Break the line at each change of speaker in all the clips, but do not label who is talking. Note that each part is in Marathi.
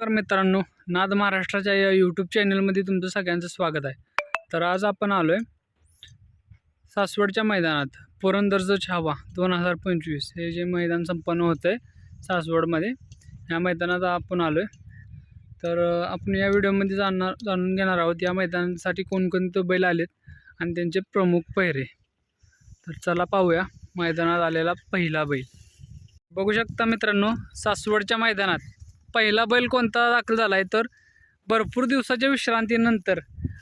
नमस्कार मित्रांनो नाद महाराष्ट्राच्या या यूट्यूब चॅनलमध्ये तुमचं सगळ्यांचं स्वागत आहे. तर आज आपण आलो आहे सासवडच्या मैदानात पुरंदरचं छावा दोन हजार पंचवीस. हे जे मैदान संपन्न होतं आहे सासवडमध्ये या मैदानात आपण आलो आहे तर आपण या व्हिडिओमध्ये जाणणार जाणून घेणार आहोत या मैदानासाठी कोणकोणते बैल आलेत आणि त्यांचे प्रमुख पहिरे. तर चला पाहूया मैदानात आलेला पहिला बैल. बघू शकता मित्रांनो सासवडच्या मैदानात पहिला बैल कोणता दाखल झाला आहे तर भरपूर दिवसाच्या विश्रांतीनंतर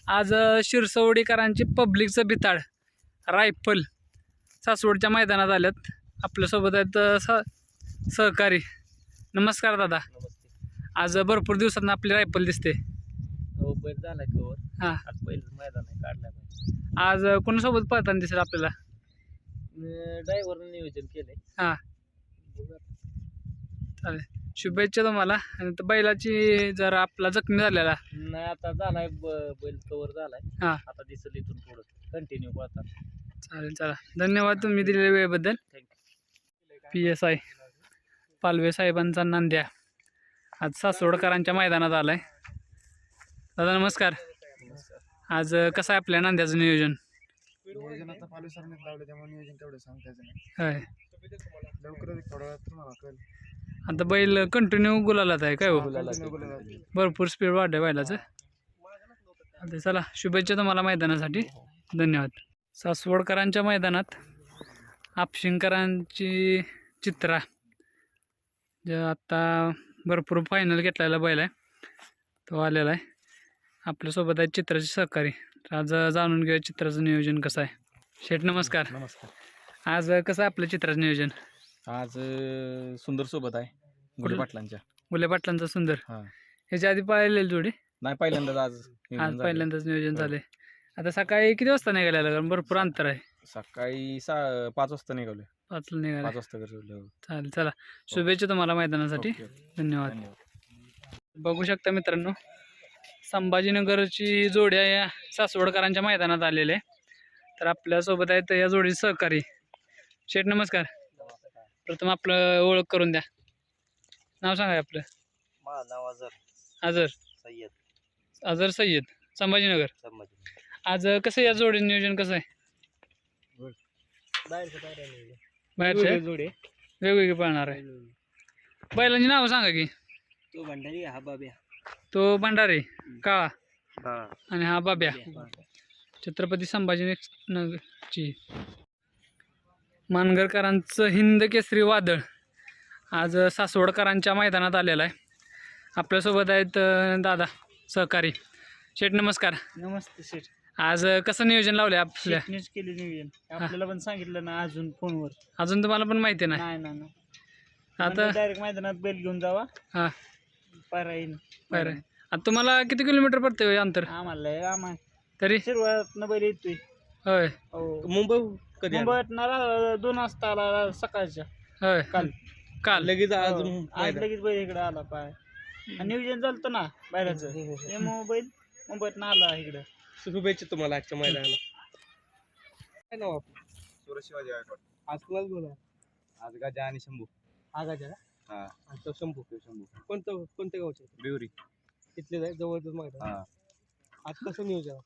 आज शिरसवडीकरांची पब्लिकचं बिताड रायफल सासवडच्या मैदानात आल्यात. आपल्यासोबत आहेत स सहकारी. नमस्कार दादा. आज भरपूर दिवसांना आपली रायफल दिसते.
हो बैल कवर
हां.
आज पहिलं मैदान आहे बैल.
आज कोणासोबत पळताना दिसेल आपल्याला?
ड्रायव्हरनं नियोजन केलंय.
हां.
बघू आता.
चालेल. शुभेच्छा तुम्हाला. आणि तर बैलाची जरा आपला जखमी झालेला.
नाही आता झालाय ब- बैल कवर झालाय.
हां.
आता दिसल इथून पुढं. कंटिन्यू पळतात
चालेल चला. धन्यवाद तुम्ही दिलेल्या वेळेबद्दल.
Thank you
P S I Palve साहेबांचा नांद्या. आज सासवडकरांच्या मैदानात आलाय. दादा नमस्कार. आज अ, कसं आहे आपल्या नांद्याचं नियोजन?
नियोजन आता पालू सरांनीच लावलं त्यामुळे नियोजन तेवढं सांगतायचं नाही.
होय.
लवकरच थोडा वेळात तुम्हाला कळेल.
आता बैल कंटिन्यू गुलालात आहे काय हो. भरपूर स्पीड वाढआहे बैलाचं. आता चला शुभेच्छा तुम्हाला मैदानासाठी. धन्यवाद. सासवडकरांच्या मैदानात आपशिंकरांची चित्रा जे आत्ता भरपूर फायनल घेतलेला बैल आहे तो आलेला आहे. आपल्यासोबत आहे चित्राचे सहकारी. आज जाणून घेऊया चित्राचं नियोजन कसं आहे. शेठ नमस्कार.
नमस्कार.
आज कसं आहे आपलं चित्राचं नियोजन?
आज अं, सुंदर सोबत आहे गुढी? पाटलांच्या.
मुले पाटलांचा सुंदर.
हां.
ह्याच्या आधी पळालेली जोडी?
नाही पहिल्यांदाच आज नियोजन
आज
झालंय.
पहिल्यांदाच नियोजन
हो.
झाले आता सकाळी किती वाजता निघालेलं? कारण भरपूर अंतर आहे.
सकाळी सा पाच वाजता निघालोय.
पाचला निघाले.
पाच वाजता घरी सोडलं.
चालेल चला. शुभेच्छा तुम्हाला मैदानासाठी.
Okay, okay.
धन्यवाद.
धन्यवाद.
बघू शकता मित्रांनो संभाजीनगरची जोड्या या सासवडकरांच्या मैदानात आलेले तर आपल्यासोबत आहेत या जोडी सहकारी. शेठ नमस्कार. प्रथम आपलं ओळख करून द्या. नाव सांगा आपलं.
माझं नाव अजर
आजर
सय्यद.
आजर सय्यद. संभाजीनगर.
संभाजी
आज कसं या जोडी नियोजन कसं आहे? बाहेरचे आहे?
जोडे
वेगवेगळे पळणार आहे. बैलांची नावं सांगा की.
तो भंडारी हा बाब्या.
तो भंडारे काळा. आणि हा बाब्या. छत्रपती संभाजीनगरची. मानगरकरांचं हिंद केसरी वादळ आज सासवडकरांच्या मैदानात आलेलं आहे. आपल्यासोबत आहेत अं, दादा सहकारी. शेठ नमस्कार.
नमस्ते शेठ.
आज अं, कसं नियोजन लावलं आपल्या?
शेटनेच केले नियोजन. आपल्याला पण सांगितलं ना अजून फोनवर.
अजून तुम्हाला पण माहिती नाही.
नाही ना नाही.
आता
डायरेक्ट मैदानात बैल घेऊन जावा.
हां.
येईन
बरं. आता तुम्हाला किती किलोमीटर पडते अंतर?
आम्हाला लय आम्हा
तरी?
शिरवात बैल येतोय.
होय.
हो.
मुंबई कधी आला?
मुंबईत ना दोन वाजता आला सकाळच्या.
होय.
काल.
काल.
लगेच आज
हो. आज लगेच बैल इकडे आला पाय. आणि नियोजन झालं ना बाहेरचं. त्यामुळे बैल मुंबईत ना आला इकडं.
शुभेच्छा तुम्हाला आजच्या मैदानाला. काय नाव आपलं?
शिवाजी गायकवाड.
आज कुणाला बोला
आज गाजा आणि शंभू.
आगाच्या
हा.
का शंभू.
शंभू.
कोणतं कोणत्या गावचे
बिवरी.
तिथले जाय जवळच मैदान.
हा.
आज कसं नियोजन?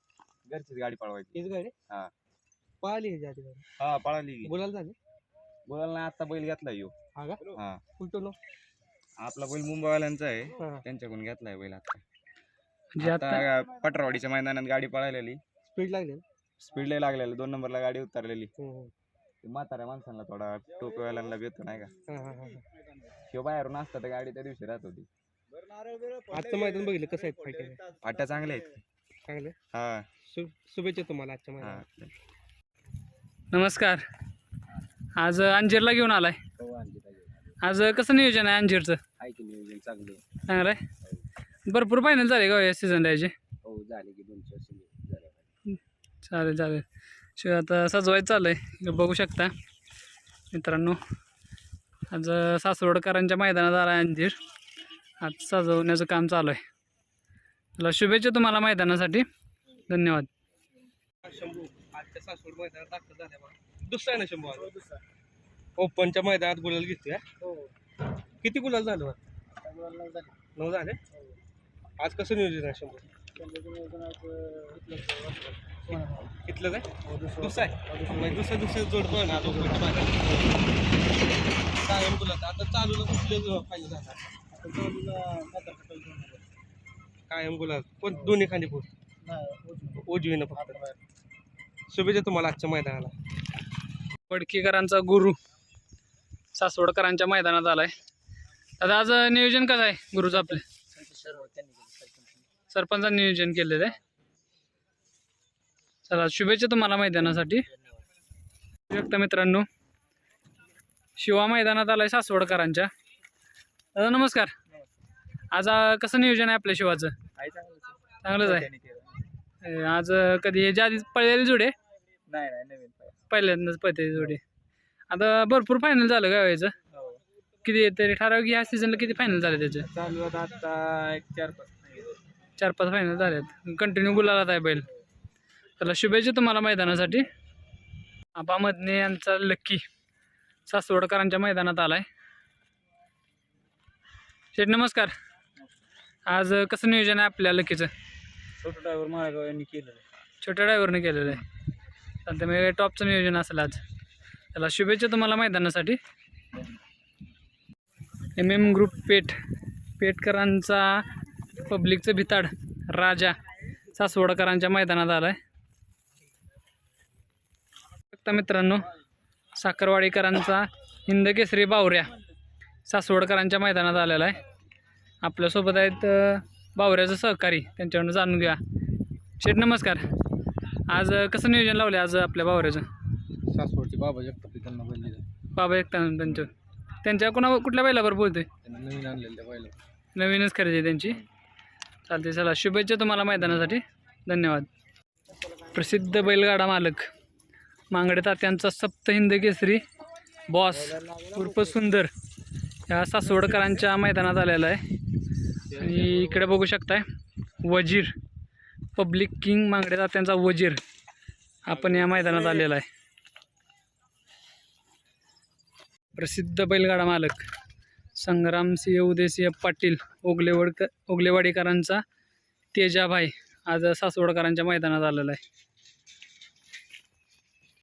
घरचीच गाडी पळवायची.
हेच गाडी?
हा.
गाडी
हा पळाली. की.
बोलायला झाले?
बोलायला नाही आता बैल घेतलाय यो.
हा का?
हा.
उलटो
आपला बैल मुंबईवाल्यांचा आहे.
हा.
त्यांच्याकडून घेतलाय बैल आता.
म्हणजे आता
आता पटरवाडीच्या मैदानात गाडी पळालेली.
स्पीड लागले?
स्पीड लय लागलेली. दोन नंबरला गाडी उतरलेली. ते म्हाताऱ्या माणसांना थोडा टोपीवाल्यांना भेटतो नाही का.
हा, हा, हा.
शिव बाहेरून असता तर गाडी त्या दिवशी राहत होती.
आजचं मैदान बघितलं कसं आहे फायटिंग
फाट्या चांगल्या आहेत.
चांगलं?
हा.
शु शुभेच्छा तुम्हाला आजच्या
हा.
मैदानात.
नमस्कार. आज अंजीरला घेऊन आलाय. आज कसं नियोजन आहे अंजीरचं?
चांगले?
चांगलं आहे? भरपूर फायनल झाले का हो या सीझन याचे?
हो झाले की दोन चार
चालेल चालेल. शिवाय आता सजवायचं चालू आहे बघू शकता. मित्रांनो आज सासवडकरांच्या मैदानात आला आहे अंजीर. आज सजवण्याचं काम चालू आहे. चला शुभेच्छा तुम्हाला मैदानासाठी. धन्यवाद.
सासवड मैदानात दाखल झाल्या दुसरा आहे ना शंभू आज? ओपनच्या मैदानात गुलाल घेतोय हा? किती गुलाल झालं बा? नऊ झाले. आज कसं नियोजन आहे शंभू?
शंभूचं नियोजन आज, अं, इथलंच आहे.
इथलं काय
हो, दुसरं.
दुसरं आहे? म्हणजे दुसरं दुसरं जोड पण पाहिजे. कायम तुला आता चालूला कुठलं पाहिजे झाला
म्हातारं घेऊन आलो.
कायम गुलाब कोण? दोन्ही खांदी
नाही, उजवीनं.
उजवीनं फक्त. शुभेच्छा तुम्हाला आजच्या मैदानाला.
वडकीकरांचा गुरु सासवडकरांच्या मैदानात आलाय. दादा आज नियोजन कसं आहे गुरुचं आपले? सरपंचांनी नियोजन केलेलं आहे. चला शुभेच्छा तुम्हाला मैदानासाठी. व्यक्त मित्रांनो शिवा मैदानात आलाय सासवडकरांच्या. दादा नमस्कार. आज कसं नियोजन आहे आपल्या शिवाचं?
चांगलंच आहे.
आज कधी? याच्या आधी पळलेली जोडे
नाही नाही नवीन.
पहिल्यांदाच पळते जोडे. आता भरपूर फायनल झालं काय व्हायचं
हो.
किती तरी ठराविक ह्या सीझनला किती फायनल झाले त्याचे?
चालू आता आता एक चार पाच
चार पाच फायनल झालेत. कंटिन्यू गुलालात आहे बैल. त्याला शुभेच्छा तुम्हाला मैदानासाठी. आबा मदने यांचा लक्की सासवडकरांच्या मैदानात आलाय. शेठ नमस्कार. आज कसं नियोजन आहे आपल्या लकीचं
छोटं ड्रायव्हर माळेगाव यांनी केलेलं आहे.
छोट्या ड्रायव्हरने केलेलं आहे. चालतं मग टॉपचं नियोजन असेल आज. त्याला शुभेच्छा तुम्हाला मैदानासाठी. एम एम ग्रुप पेठ पेठकरांचा पब्लिकचं भिताड राजा सासवडकरांच्या मैदानात आला आहे बघता मित्रांनो साखरवाडीकरांचा हिंदकेसरी बावऱ्या सासवडकरांच्या मैदानात आलेला आहे. आपल्यासोबत आहेत बावऱ्याचं सहकारी त्यांच्याकडून जाणून घ्या शेठ नमस्कार. आज कसं नियोजन लावलं आज आपल्या बावऱ्याचं?
सासवडचे बाबा जगताप त्यांना बोलले
बाबा एकता त्यांच्या त्यांच्या कोणा कुठल्या बैलावर बोलतोय?
त्यांना नवीन आणलेलं त्या पहिलं
नवीनच खरेदी आहे त्यांची. चालते चला. शुभेच्छा तुम्हाला मैदानासाठी. धन्यवाद. प्रसिद्ध बैलगाडा मालक मांगडे तात्यांचा सप्त हिंद केसरी बॉस उर्फ सुंदर ह्या सासवडकरांच्या मैदानात आलेला आहे. आणि इकडे बघू शकताय वजीर. पब्लिक किंग मांगडे त्यांचा वजीर आपण या मैदानात आलेला आहे. प्रसिद्ध बैलगाडा मालक संग्रामसिंह उदयसिंह पाटील ओगलेवडकर ओगलेवाडीकरांचा तेजाभाई आज सासवडकरांच्या मैदानात आलेला आहे.